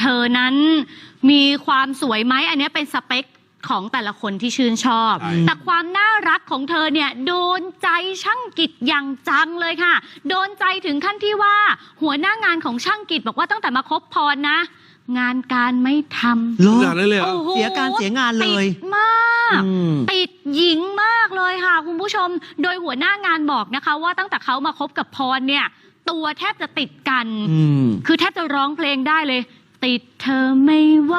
เธอนั้นมีความสวยไหมอันเนี้ยเป็นสเปคของแต่ละคนที่ชื่นชอบ ใช่ แต่ความน่ารักของเธอเนี่ยโดนใจช่างกิจอย่างจังเลยค่ะ โดนใจถึงขั้นที่ว่า หัวหน้างานของช่างกิจบอกว่าตั้งแต่มาคบพรนะ งานการไม่ทำเหรอขนาดนั้นเลยเหรอ โอ้โหเสียการเสียงานเลย ติดมาก อืม ติดหญิงมากเลยค่ะ คุณผู้ชม โดยหัวหน้างานบอกนะคะ ว่าตั้งแต่เขามาคบกับพรเนี่ย ตัวแทบจะติดกัน อืม คือแทบจะร้องเพลงได้เลย ติดเธอไม่ไหว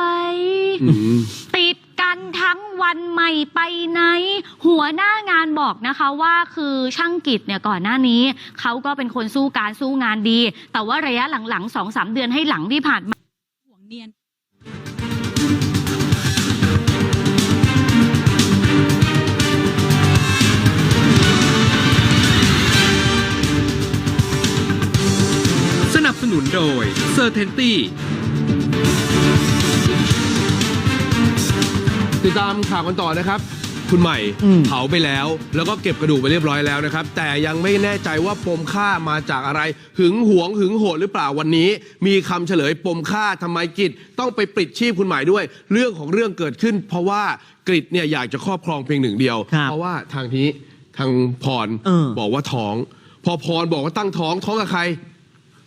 อืมติดกันทั้งวันไม่ไปไหน หัวหน้างานบอกนะคะว่าคือช่างกิจเนี่ยก่อนหน้านี้ เขาก็เป็นคนสู้การสู้งานดี แต่ว่าระยะหลังๆสองสามเดือนให้หลังที่ผ่านมาห่วงเนียนสนับสนุนโดย c e r t a n t y ติดตามข่าวกันต่อนะครับ คุณใหม่อืมเผาไปแล้ว แล้วก็เก็บกระดูกไปเรียบร้อยแล้วนะครับ แต่ยังไม่แน่ใจว่าปมฆ่ามาจากอะไร หึงหวงหึงโหดหรือเปล่าวันนี้ มีคำเฉลยปมฆ่าทำไมกิจต้องไปปลิดชีพคุณใหม่ด้วย เรื่องของเรื่องเกิดขึ้น เพราะว่ากริดเนี่ยอยากจะครอบครองเพียงหนึ่งเดียวครับเพราะว่าทางนี้ทางพรเออบอกว่าท้อง พอพรบอกว่าตั้งท้องท้องกับใคร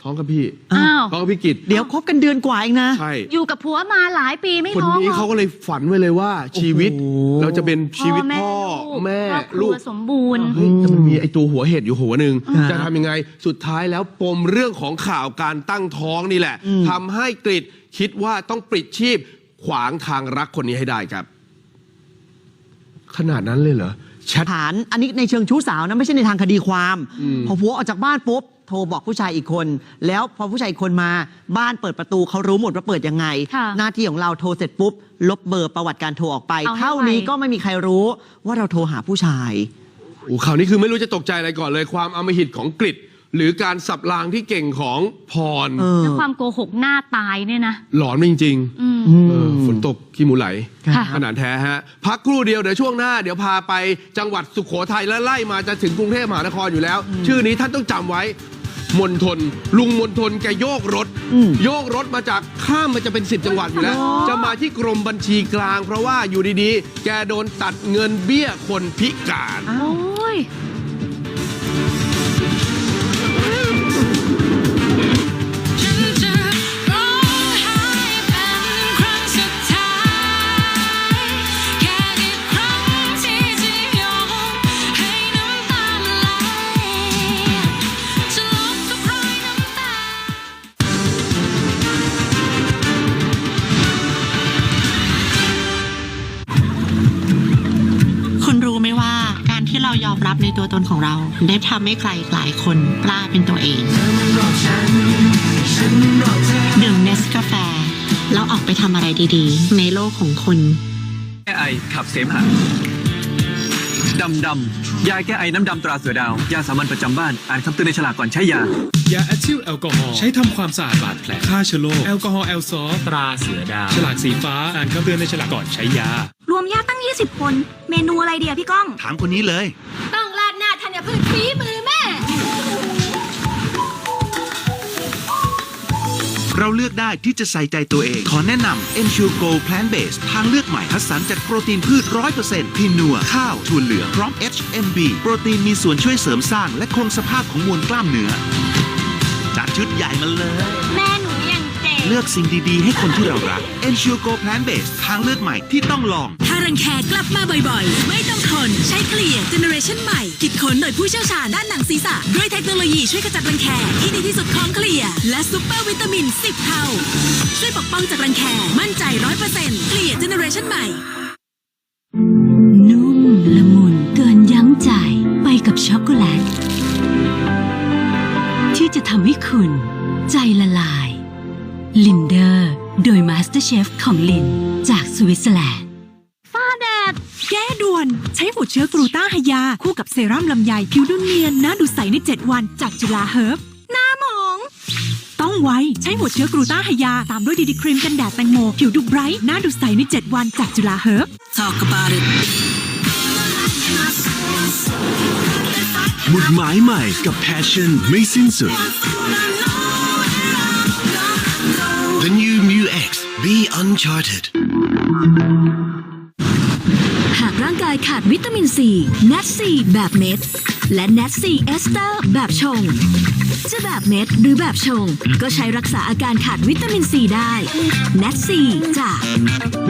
ท้องกับพี่อ้าว ท้องกับพี่กิจเดี๋ยวคบกันเดือนกว่าเองนะ ใช่ อยู่กับผัวมาหลายปีไม่คนท้องนี้หรอ เขาก็เลยฝันไว้เลยว่าชีวิต โอ้โห เราจะเป็นชีวิตแม่พ่อลูกแม่ครอบครัลูวก สมบูรณ์ เฮ้ยแต่มันมีไอตัวหัวเห็ดอยู่หัวหนึ่งครับจะทำยังไงสุดท้ายแล้วปมเรื่องของข่าวการตั้งท้องนี่แหละอืม ทำให้กริดคิดว่าต้องปลิดชีพ ขวางทางรักคนนี้ให้ได้ครับ ขนาดนั้นเลยเหรอแชท ฐานอันนี้ในเชิงชู้สาวนะไม่ใช่ในทางคดีความอืมพอผัวออกจากบ้านปุ๊บ โทรบอกผู้ชายอีกคน แล้วพอผู้ชายอีกคนมาบ้านเปิดประตูเขารู้หมดว่าเปิดยังไง ค่ะหน้าที่ของเราโทรเสร็จปุ๊บ ลบเบอร์ประวัติการโทรออกไป เอาให้เท่านี้ไวก็ไม่มีใครรู้ว่าเราโทรหาผู้ชาย โอ้ข่าวนี้คือไม่รู้จะตกใจอะไรก่อนเลยความอำมหิตของกริดหรือการสับรางที่เก่งของพร เออ และความโกหกหน้าตายเนี่ยนะ หลอนจริงๆอืมอืมเออฝนตกขี้หมูไหล ค่ะ ขนาดแท้ฮะ พักครู่เดียวเดี๋ยวช่วงหน้า เดี๋ยวพาไปจังหวัดสุขโขทัยและไล่มาจะถึงกรุงเทพมหานครอยู่แล้ว ชื่อนี้ท่านต้องจำไว้ มนทน ลุงมนทนแกโยกรถอืมโยกรถมาจากข้ามมันจะเป็น 10 จังหวัดอยู่แล้วอ๋อจะมาที่กรมบัญชีกลาง เพราะว่าอยู่ดีๆ แกโดนตัดเงินเบี้ยคนพิการ รายอมรับในตัวตนของเรา ได้ทำให้ใครหลายคนกล้าเป็นตัวเองดื่มเนสกาแฟแล้วออกไปทำอะไรดีๆ ในโลกของคุณแก้ไอขับเสมหะดำดำยาแก้ไอน้ำดำตราเสือดาว ยาสามัญประจำบ้าน อ่านคำเตือนในฉลากก่อนใช้ยายาแอทิลแอลกอฮอล์ใช้ทำความสะอาดบาดแผลฆ่าเชื้อโรคแอลกอฮอล์แอลซอตราเสือดาว ฉลากสีฟ้าอ่านคำเตือนในฉลากก่อนใช้ยา รวมญาติตั้ง 20 คน เมนูอะไรเดียพี่ก้อง ถามคนนี้เลย ต้องราดหน้าธัญพืชฝีมือแม่ เราเลือกได้ที่จะใส่ใจตัวเอง ขอแนะนำ Ensure Go Plant Based ทางเลือกใหม่คัดสรรจากโปรตีนพืช 100%ที่นัว ข้าวถั่วเหลืองพร้อม HMB โปรตีนมีส่วนช่วยเสริมสร้าง และคงสภาพของมวลกล้ามเนื้อจัดชุดใหญ่มาเลย แม่หนูยังเจ๋ง เลือกสิ่งดี ๆ ให้คนที่เรารัก Ensure Go Plant Based ทางเลือกใหม่ที่ต้องลองถ้า รังแคกลับมาบ่อยๆ ไม่ต้องทนใช้เคลียร์เจเนอเรชันใหม่ คิดค้นโดยผู้เชี่ยวชาญด้านหนังศีรษะ ด้วยเทคโนโลยีช่วยขจัดรังแคที่ดีที่สุดของเคลียร์และซุปเปอร์วิตามิน 10 เท่า ช่วยปกป้องจากรังแคมั่นใจ100%เคลียร์เจเนอเรชันใหม่ นุ่มละมุนเกินยั้งใจไปกับช็อกโกแลตที่จะทำให้คุณ ใจละลายลินเดอร์ โดยมาสเตอร์เชฟของลิน จากสวิตเซอร์แลนด์ แก้ด่วน ใช้หัวเชื้อกลูต้าไฮยา คู่กับเซรั่มลำไยผิวดูเนียนหน้าดูใสใน 7 วันจากจุฬาเฮิร์บหน้าหมอง ต้องไวใช้หัวเชื้อกลูต้าไฮยา ตามด้วยดีดีครีมกันแดดแตงโม ผิวดูไบรท์หน้าดูใสใน 7 วันจากจุฬาเฮิร์บ Talk about it หมุดหมายใหม่กับ Passion ไม่สิ้นสุด The new Mu X Be uncharted. หากร่างกายขาดวิตามินซีเนตซีแบบเม็ด และเนตซีเอสเตอร์แบบชง จะแบบเม็ดหรือแบบชง ก็ใช้รักษาอาการขาดวิตามินซีได้เนตซีจาก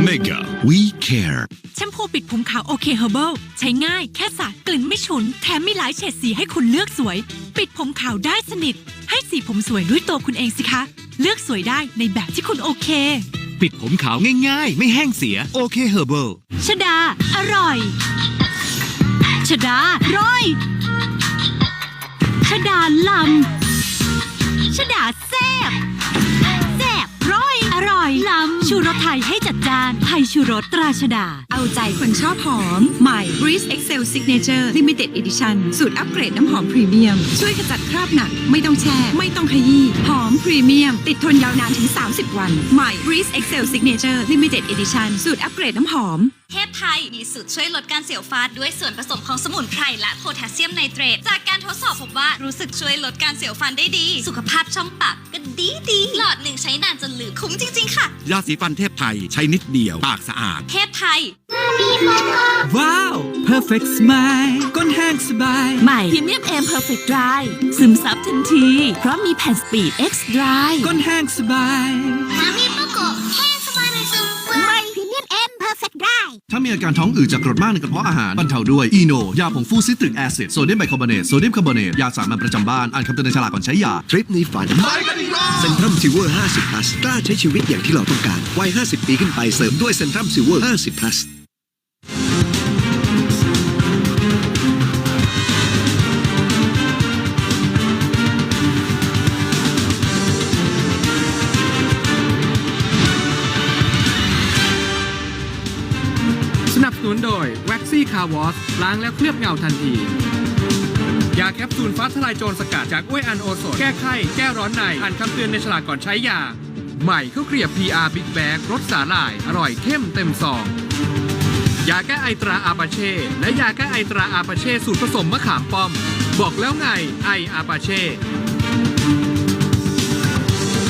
Mega. We care. แชมพูปิดผมขาวโอเคเฮอร์เบิลใช้ง่ายแค่สระกลิ่นไม่ฉุน แถมมีหลายเฉดสีให้คุณเลือกสวย ปิดผมขาวได้สนิท ให้สีผมสวยด้วยตัวคุณเองสิคะ เลือกสวยได้ในแบบที่คุณโอเค ปิดผมขาวง่ายๆ ไม่แห้งเสียโอเคเฮอร์เบิลชดา อร่อย ชดาร้อย ชดาลำ ชดาแซ่บ ชูรสไทยให้จัดจาน ไทยชูรสตราชดา เอาใจคนชอบหอม ใหม่ Breeze Excel Signature Limited Edition สูตรอัปเกรดน้ำหอมพรีเมียม ช่วยขจัดคราบหนัก ไม่ต้องแช่ ไม่ต้องขยี้ หอมพรีเมียม ติดทนยาวนานถึง 30 วัน ใหม่ Breeze Excel Signature Limited Edition สูตรอัปเกรดน้ำหอม เทพไทยมีสูตรช่วยลดการเสียวฟันด้วยส่วนผสมของสมุนไพรและโพแทสเซียมไนเตรต จากการทดสอบพบว่ารู้สึกช่วยลดการเสียวฟันได้ดี สุขภาพช่องปากก็ดีดี ช้นานจนลืมคุ้มจริง ๆ ค่ะ ยาสีฟันเทพไทยใช้นิดเดียว ปากสะอาด เทพไทย ว้าว Perfect Smile ก้นแห้งสบาย ใหม่พรีเมียมเอ็มเพอร์เฟกต์ดรายซึมซับทันที เพราะมีแผ่นสปีด X Dry ก้นแห้งสบาย มีอาการท้องอืดจากกรดมากในกระเพาะอาหารบรรเทาด้วยอีโนยาผงฟูซิตริกแอซิดโซเดียมไบคาร์บอเนตโซเดียมคาร์บอเนตยาสามัญประจำบ้านอ่านคำเตือนในฉลากก่อนใช้ยาทริปนี้ฝันไปกันอีกรอบเซนทรัมซิเวอร์50 plus กล้าใช้ชีวิตอย่างที่เราต้องการวัย50 ปีขึ้นไปเสริมด้วยเซนทรัมซิเวอร์50 plus โดย Waxy Car Wash ล้างแล้วเคลือบเงาทันที ยาแคปซูลฟ้าทลายโจรสกัดจากอ้วยอันโอสถแก้ไข้แก้ร้อนใน อ่านคำเตือนในฉลากก่อนใช้ยา ใหม่ข้าวเกลียบ PR Big Bag รสสาหร่าย อร่อยเข้มเต็มซอง ยาแก้ไอตราอาปาเช่ และยาแก้ไอตราอาปาเช่สูตรผสมมะขามป้อม บอกแล้วไงไออาปาเช่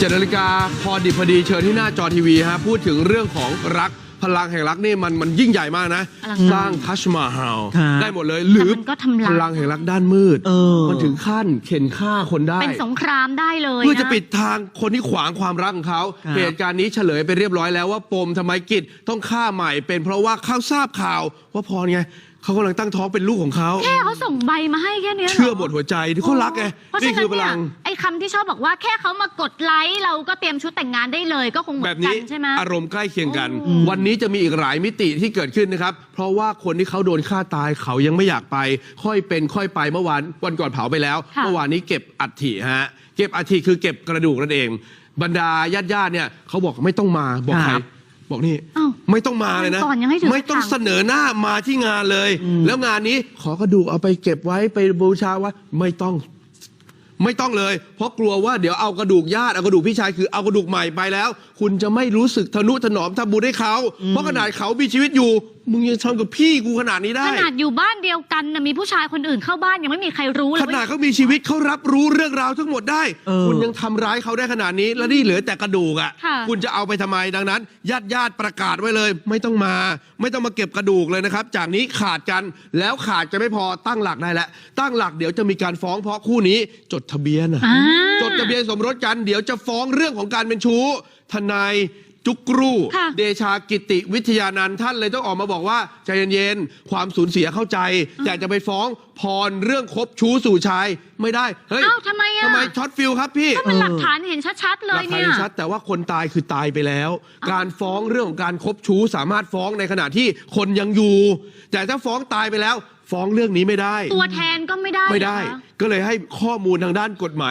เจ็ดนาฬิกาพอดิบพอดีเชิญที่หน้าจอทีวีฮะพูดถึงเรื่องของรักพลังแห่งรักนี่มันมันยิ่งใหญ่มากนะ อลังสร้างทัชมาฮาลครับได้หมดเลย หรือแต่มันก็ทำลาย พลังแห่งรักด้านมืด เออ มันถึงขั้นเข็นฆ่าคนได้ เป็นสงครามได้เลยเพื่อจะนปิดทางคนที่ขวางความรักของเขา ครับ เหตุการณ์นี้เฉลยไปเรียบร้อยแล้วว่าปมทำไมกิจต้องฆ่าใหม่ เป็นเพราะว่าเขาทราบข่าวว่าพรไง เขากำลังตั้งท้องเป็นลูกของเขา แค่เขาส่งใบมาให้แค่เนี้ยรเชื่อหมดหัวใจที่เขารักไงเพราะนี่ฉะคืนั้อนพเนี่ลัยง ไอ้คำที่ชอบบอกว่าแค่เขามากดไลค์เราก็เตรียมชุดแต่งงานได้เลยก็คงเหมืแบอนบกันี้นใช่ไหม อารมณ์ใกล้เคียงกันอืวันนี้จะมีอีกหลายมิติที่เกิดขึ้นนะครับ เพราะว่าคนที่เขาโดนฆ่าตายเขายังไม่อยากไป ค่อยเป็นค่อยไปเมื่อวานวันก่อนเผาไปแล้ว ค่ะ เมื่อวานนี้เก็บอัฐิฮะเก็บอัฐิคือเก็บกระดูกนั่นเอง บรรดาญาติญาติๆเนี่ยเขาบอกไม่ต้องมาบอกใครครับ บอกนี่อ้าวไม่ต้องมาเลยนะก่อนยังให้ถือไม่ต้องถังเสนอหน้ามาที่งานเลย แล้วงานนี้ขอกระดูกเอาไปเก็บไว้ไปบูชาไว้ไม่ต้อง ไม่ต้องเลย เพราะกลัวว่าเดี๋ยวเอากระดูกญาติเอากระดูกพี่ชายคือเอากระดูกใหม่ไปแล้ว คุณจะไม่รู้สึกทนุถนอมทำบุญให้เขาเพราะขนาดเขามีชีวิตอยู่ มึงยังทำกับพี่กูขนาดนี้ได้ ขนาดอยู่บ้านเดียวกันนะมีผู้ชายคนอื่นเข้าบ้านยังไม่มีใครรู้เลยขนาดเขามีชีวิตเขารับรู้เรื่องราวทั้งหมดได้เออคุณยังทำร้ายเขาได้ขนาดนี้ แล้วนี่เหลือแต่กระดูกอะค่ะคุณจะเอาไปทำไมดังนั้นญาติญาติประกาศไว้เลย ไม่ต้องมา ไม่ต้องมาเก็บกระดูกเลยนะครับ จากนี้ขาดกันแล้วขาดจะไม่พอตั้งหลักได้แล้วตั้งหลักเดี๋ยวจะมีการฟ้องเพราะคู่นี้จดทะเบียนอะอ่าจดทะเบียนสมรสกัน เดี๋ยวจะฟ้องเรื่องของการเป็นชู้ทนาย จุกรู ค่ะเดชากิติวิทยานันท์ท่านเลยต้องออกมาบอกว่าใจเย็นๆความสูญเสียเข้าใจแต่จะไปฟ้องพรเรื่องคบชู้สู่ชายไม่ได้เฮ้ยเอ้าทำไมอะ ทำไมช็อตฟิลครับพี่ ก็มันหลักฐานเห็นชัดๆ เลหลัยกฐานเนี่ย ชัดแต่ว่าคนตายคือตายไปแล้ว การฟ้องเรื่องของการคบชู้สามารถฟ้องในขณะที่คนยังอยู่ แต่ถ้าฟ้องตายไปแล้ว ฟ้องเรื่องนี้ไม่ได้ตัวแทนก็ไม่ได้ไม่ได้ เหรอคะ ก็เลยให้ข้อมูลทางด้านกฎหมาย